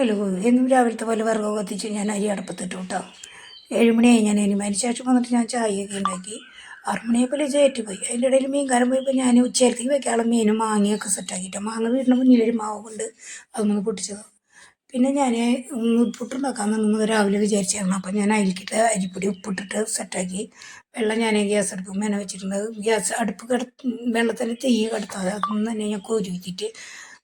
അതിൽ എന്നും രാവിലത്തെ പോലെ വിറക് കത്തിച്ച് ഞാൻ അരി അടുപ്പത്തിട്ടു കേട്ടോ ഏഴുമണിയായി ഞാൻ അനുമാരി ശേഷം വന്നിട്ട് ഞാൻ ചായയൊക്കെ ഉണ്ടാക്കി. ആറുമണിയായപ്പോൾ ചേറ്റ് പോയി അതിന്റെ ഇടയിൽ മീൻ കാലം പോയപ്പോൾ ഞാൻ ഉച്ചയിലത്തേക്ക് വെക്കാനുള്ള മീനും മാങ്ങയൊക്കെ സെറ്റാക്കിയിട്ട് മാങ്ങ വീടിന് മുന്നിലൊരു മാവ് കൊണ്ട് അതൊന്ന് പൊട്ടിച്ചത്. പിന്നെ ഞാൻ പുട്ടുണ്ടാക്കാൻ നിന്ന് രാവിലെ വിചാരിച്ചായിരുന്നു. അപ്പം ഞാൻ അതിലേക്കിട്ട് അരിപ്പൊടി ഉപ്പിട്ടിട്ട് സെറ്റാക്കി വെള്ളം ഞാൻ ഗ്യാസ് അടുപ്പ് മേനെ വെച്ചിട്ടുണ്ട് ഗ്യാസ് അടുപ്പ് കിട വെള്ളത്തിൽ തീ കിടത്താതെ അതൊന്നും തന്നെ ഞാൻ കോരി വെച്ചിട്ട്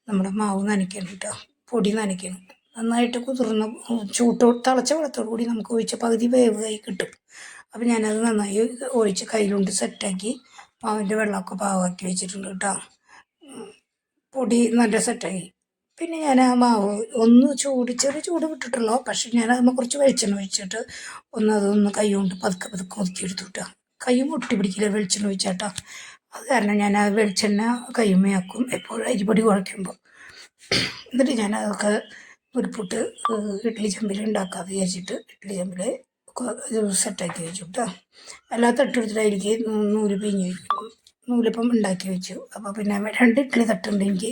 നമ്മുടെ മാവ് നനയ്ക്കണം കേട്ടോ. പൊടി നനയ്ക്കണം. നന്നായിട്ട് കുതിർന്ന് ചൂട്ടോ തിളച്ച വെള്ളത്തോടു കൂടി നമുക്ക് ഒഴിച്ച പകുതി വേവായി കിട്ടും. അപ്പം ഞാനത് നന്നായി ഒഴിച്ച് കയ്യിലുണ്ട് സെറ്റാക്കി. മാവിന്റെ വെള്ളമൊക്കെ പാവാക്കി വെച്ചിട്ടുണ്ട് കേട്ടോ. പൊടി നല്ല സെറ്റായി. പിന്നെ ഞാൻ ആ മാവ് ഒന്ന് ചൂട് ചെറിയ ചൂട് വിട്ടിട്ടുള്ളൂ. പക്ഷെ ഞാൻ അതിന് കുറച്ച് വെളിച്ചെണ്ണ ഒഴിച്ചിട്ട് ഒന്ന് അതൊന്ന് കൈ കൊണ്ട് പതുക്കെ പതുക്കെ ഒതുക്കിയെടുത്തു കേട്ടോ കൈ മുട്ടി പിടിക്കില്ല വെളിച്ചെണ്ണ ഒഴിച്ചാട്ടോ അത് കാരണം ഞാൻ ആ വെളിച്ചെണ്ണ കൈമയാക്കും എപ്പോഴും അരിപ്പൊടി കുഴയ്ക്കുമ്പോൾ എന്നിട്ട് ഞാൻ അതൊക്കെ ഉരുപ്പിട്ട് ഇഡ്ഡലി ചെമ്പിൽ ഉണ്ടാക്കാൻ വിചാരിച്ചിട്ട് ഇഡ്ഡലി ചെമ്പിൽ സെറ്റാക്കി വെച്ചു കേട്ടോ അല്ലാത്ത തട്ടെടുത്തിട്ട് അതിലേക്ക് നൂൽ പിഞ്ഞ് വെക്കും നൂലിപ്പം ഉണ്ടാക്കി വെച്ചു. അപ്പോൾ പിന്നെ രണ്ട് ഇഡ്ഡലി തട്ടുണ്ട് എനിക്ക്.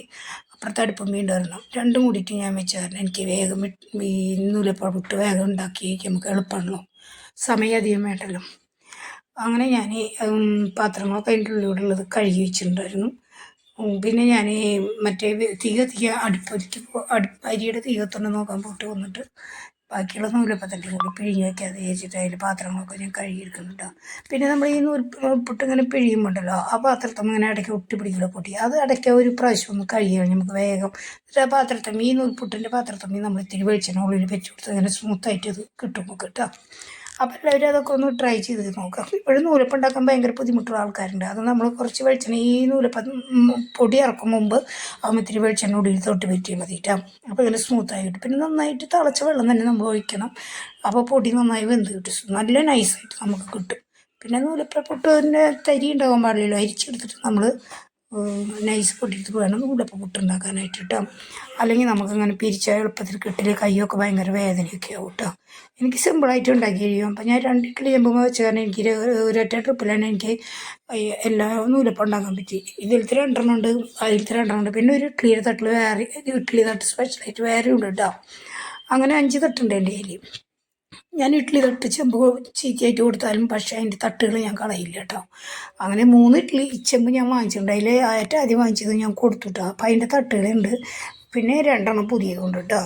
അപ്പുറത്തെ അടുപ്പം വീണ്ടും രണ്ടും കൂടിയിട്ട് ഞാൻ വെച്ച കാരണം എനിക്ക് വേഗം ഈ നൂലിപ്പം വിട്ട് വേഗം ഉണ്ടാക്കി നമുക്ക് എളുപ്പമാണല്ലോ സമയം അധികം വേണ്ടല്ലോ. അങ്ങനെ ഞാൻ പാത്രങ്ങളൊക്കെ അതിന്റെ ഉള്ളിലൂടെ ഉള്ളത് കഴുകി വെച്ചിട്ടുണ്ടായിരുന്നു. പിന്നെ ഞാൻ മറ്റേ തീ കത്തിക്കുക അടുപ്പരിക്ക് അടുപ്പ് അരിയുടെ തീ നോക്കാൻ പോയിട്ട് വന്നിട്ട് ബാക്കിയുള്ള നൂലപ്പത്തിന്റെ കൂടി പിഴിഞ്ഞ് വയ്ക്കാതെ വെച്ചിട്ട് അതിൽ പാത്രങ്ങളൊക്കെ ഞാൻ കഴുകിയിരിക്കുന്നുണ്ട് പിന്നെ നമ്മൾ ഈ നൂൽപ്പുട്ട് ഇങ്ങനെ പിഴിയുമ്പോണ്ടല്ലോ ആ പാത്രത്തിൽ ഇങ്ങനെ ഇടയ്ക്ക് ഒട്ടി പിടിക്കില്ല പൊട്ടി. അത് ഇടയ്ക്ക് ഒരു പ്രാവശ്യം ഒന്ന് കഴുകിയാൽ നമുക്ക് വേഗം ആ പാത്രത്തിൽ ഈ നൂൽപ്പുട്ടിന്റെ പാത്രത്തിൽ നമ്മൾ ഇത്തിരി വെളിച്ചെണ്ണ ഉള്ളിൽ വെച്ച് കൊടുത്ത് ഇങ്ങനെ സ്മൂത്തായിട്ട് ഇത് കിട്ടും കിട്ടുക അപ്പോൾ എല്ലാവരും അതൊക്കെ ഒന്ന് ട്രൈ ചെയ്ത് നോക്കാം. ഇപ്പോഴും നൂലപ്പം ഉണ്ടാക്കാൻ ഭയങ്കര ബുദ്ധിമുട്ടുള്ള ആൾക്കാരുണ്ട്. അത് നമ്മൾ കുറച്ച് വെളിച്ചെണ്ണ ഈ നൂലപ്പം പൊടി ഇറക്കും മുമ്പ് ഇത്തിരി വെളിച്ചെണ്ണ ഒടിയിൽ തൊട്ട് പറ്റിയാൽ മതിയിട്ടാ അപ്പോൾ ഇങ്ങനെ സ്മൂത്തായി കിട്ടും പിന്നെ നന്നായിട്ട് തിളച്ച വെള്ളം തന്നെ നമ്മൾ ഒഴിക്കണം. അപ്പോൾ പൊടി നന്നായി വെന്ത് കിട്ടും. നല്ല നൈസായിട്ട് നമുക്ക് കിട്ടും. പിന്നെ നൂലപ്പം പൊട്ടുന്ന തരി ഉണ്ടാകാൻ പാടില്ലല്ലോ. അരിച്ചെടുത്തിട്ട് നമ്മൾ നൈസ് പൊട്ടിയിട്ട് വേണം. ഉള്ളപ്പം പുട്ടുണ്ടാക്കാനായിട്ട് കേട്ടോ അല്ലെങ്കിൽ നമുക്കങ്ങനെ പിരിച്ചാൽ എളുപ്പത്തിൽ കിട്ടില്ല. കൈയൊക്കെ ഭയങ്കര വേദനയൊക്കെ ആവും കേട്ടോ എനിക്ക് സിമ്പിളായിട്ട് ഉണ്ടാക്കി കഴിയും. അപ്പം ഞാൻ രണ്ട് ഇഡ്ഡലി ചെമ്പുമ്പോൾ വെച്ച് കാരണം എനിക്ക് ഒരൊറ്റ ട്രിപ്പിലാണ് എനിക്ക് എല്ലാ നൂലപ്പം ഉണ്ടാക്കാൻ പറ്റി. ഇതിലത്തെ രണ്ടെണ്ണം ഉണ്ട് അതിലത്തെ രണ്ടെണ്ണം ഉണ്ട്. പിന്നെ ഒരു ഇഡ്ഡലിയുടെ തട്ടിൽ വേറെ ഇഡ്ഡലി തട്ട് സ്പെഷ്യലായിട്ട് വേറെ ഉണ്ട് കേട്ടോ അങ്ങനെ അഞ്ച് തട്ടുണ്ട് എന്റെ കയ്യിൽ. ഞാൻ ഇഡ്ഡലി തട്ട് ചെമ്പ് ചീത്തയായിട്ട് കൊടുത്താലും പക്ഷേ അതിന്റെ തട്ടുകൾ ഞാൻ കളയില്ല കേട്ടോ. അങ്ങനെ മൂന്ന് ഇഡ്ഡലി ചെമ്പ് ഞാൻ വാങ്ങിച്ചിട്ടുണ്ട്. അതിൽ ഏറ്റവും ആദ്യം വാങ്ങിച്ചത് ഞാൻ കൊടുത്തു കേട്ടോ. അപ്പം അതിന്റെ തട്ടുകളുണ്ട്. പിന്നെ രണ്ടെണ്ണം പുതിയതുണ്ട് കേട്ടോ.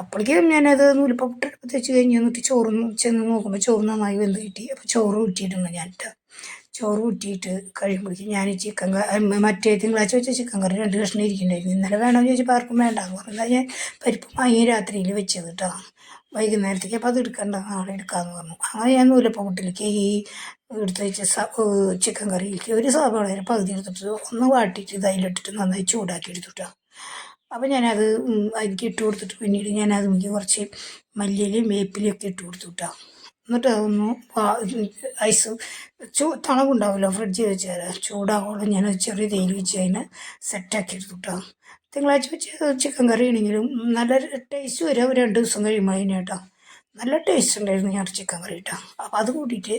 അപ്പോഴേക്കും ഞാനത് നൂലിപ്പൊട്ട് തെച്ച് കഴിഞ്ഞ് എന്നിട്ട് ചോറ് ചെന്ന് നോക്കുമ്പോൾ ചോറ് നന്നായി വെന്ത് കിട്ടി. അപ്പോൾ ചോറ് ഊറ്റിയിട്ടുണ്ട് ഞാൻ ചോറ് ഊറ്റിയിട്ട് കഴിയുമ്പോഴേക്കും ഞാൻ ചിക്കൻ മറ്റേ തിങ്കളാഴ്ച വെച്ച ചിക്കൻ കറി രണ്ട് കഷ്ണം ഇരിക്കുന്നുണ്ടായിരുന്നു. ഇന്നലെ വേണമെന്ന് ചോദിച്ചപ്പോൾ ആർക്കും വേണ്ടെന്ന് പറഞ്ഞാൽ ഞാൻ പരിപ്പ് വാങ്ങി രാത്രിയിൽ വെച്ചത് കേട്ടോ. വൈകുന്നേരത്തേക്ക്. അപ്പോൾ അത് എടുക്കണ്ട. നാളെ എടുക്കാമെന്ന് പറഞ്ഞു. അങ്ങനെ ഞാൻ നൂലപ്പം കൂട്ടിലേക്ക് ഈ എടുത്ത് വെച്ച ചിക്കൻ കറിയിലേക്ക് ഒരു സവാളയുടെ പകുതി എടുത്തിട്ട് ഒന്ന് വാട്ടിയിട്ട് തൈലിട്ടിട്ട് നന്നായി ചൂടാക്കി എടുത്തിട്ടാണ് അപ്പോൾ ഞാനത് അതിലേക്ക് ഇട്ട് കൊടുത്തിട്ട് പിന്നീട് ഞാനത് കുറച്ച് മല്ലിയിലും വേപ്പിലും ഒക്കെ ഇട്ട് കൊടുത്തു എന്നിട്ട് ഐസ് ചൂ തണവുണ്ടാവുമല്ലോ ഫ്രിഡ്ജിൽ വെച്ച് തരാം ചൂടാവോളം ഞാൻ ചെറിയ തേയിൽ വെച്ച് അതിനെ സെറ്റാക്കി എടുത്തു തിങ്കളാഴ്ച വെച്ച് ചിക്കൻ കറി ആണെങ്കിലും നല്ല ടേസ്റ്റ് വരും. രണ്ട് ദിവസം കഴിയുമ്പോൾ അതിന് കേട്ടോ. നല്ല ടേസ്റ്റ് ഉണ്ടായിരുന്നു ഞാൻ ചിക്കൻ കറി കേട്ടോ അപ്പോൾ അത് കൂട്ടിയിട്ട്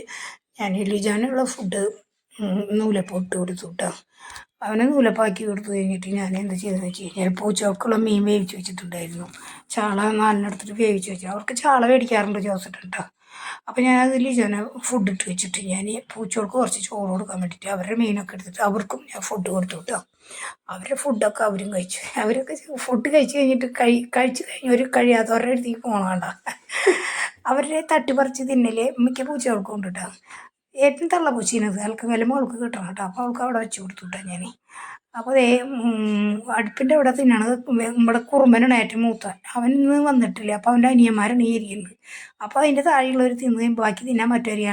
ഞാൻ എലിജാനുള്ള ഫുഡ് നൂലപ്പൊട്ട് കൊടുത്തു കേട്ടോ അവനെ നൂലപ്പാക്കി കൊടുത്തു കഴിഞ്ഞിട്ട് ഞാൻ എന്ത് ചെയ്തെന്ന് വെച്ച് കഴിഞ്ഞാൽ പൂച്ചകൾക്കുള്ള മീൻ വേവിച്ച് വെച്ചിട്ടുണ്ടായിരുന്നു. ചാള നാലിനടുത്തിട്ട് വേവിച്ച് വെച്ചു. അവർക്ക് ചാള മേടിക്കാറുണ്ട് ചോദിച്ചിട്ടുണ്ട് അപ്പം അപ്പോൾ ഞാൻ അതിൽ ഞാൻ ഫുഡ് ഇട്ട് വെച്ചിട്ട് ഞാൻ പൂച്ചകൾക്ക് കുറച്ച് ചോറ് കൊടുക്കാൻ വേണ്ടിയിട്ട് അവരുടെ മീനൊക്കെ എടുത്തിട്ട് അവർക്കും ഞാൻ ഫുഡ് കൊടുത്തു കേട്ടോ അവരുടെ ഫുഡൊക്കെ അവരും കഴിച്ചു. അവരൊക്കെ ഫുഡ് കഴിച്ച് കഴിഞ്ഞിട്ട് കഴി കഴിച്ചു കഴിഞ്ഞ് ഒരു കഴിയാത്തവരുടെ അടുത്തേക്ക് പോകണണ്ട അവരുടെ തട്ടിപ്പറിച്ച് തിന്നൽ മിക്ക പൂച്ചകൾക്കും ഉണ്ട് കേട്ടോ ഏറ്റവും തള്ള പൂച്ചീനത് വില മോൾക്ക് കിട്ടണം കേട്ടോ. അപ്പോൾ അവൾക്ക് അവിടെ വെച്ച് കൊടുത്തു കേട്ടോ ഞാൻ അപ്പോൾ അതേ അടുപ്പിന്റെ അവിടെ തന്നെയാണ് നമ്മുടെ കുറുമ്പനാണ് ഏറ്റവും മൂത്ത അവൻ ഇന്ന് വന്നിട്ടില്ല. അപ്പോൾ അവന്റെ അനിയന്മാരാണ് ഈ ഇരിക്കുന്നത്. അപ്പോൾ അതിന്റെ താഴെയുള്ളവർ തിന്ന് ബാക്കി തിന്നാൻ പറ്റുമായിരിക്കും.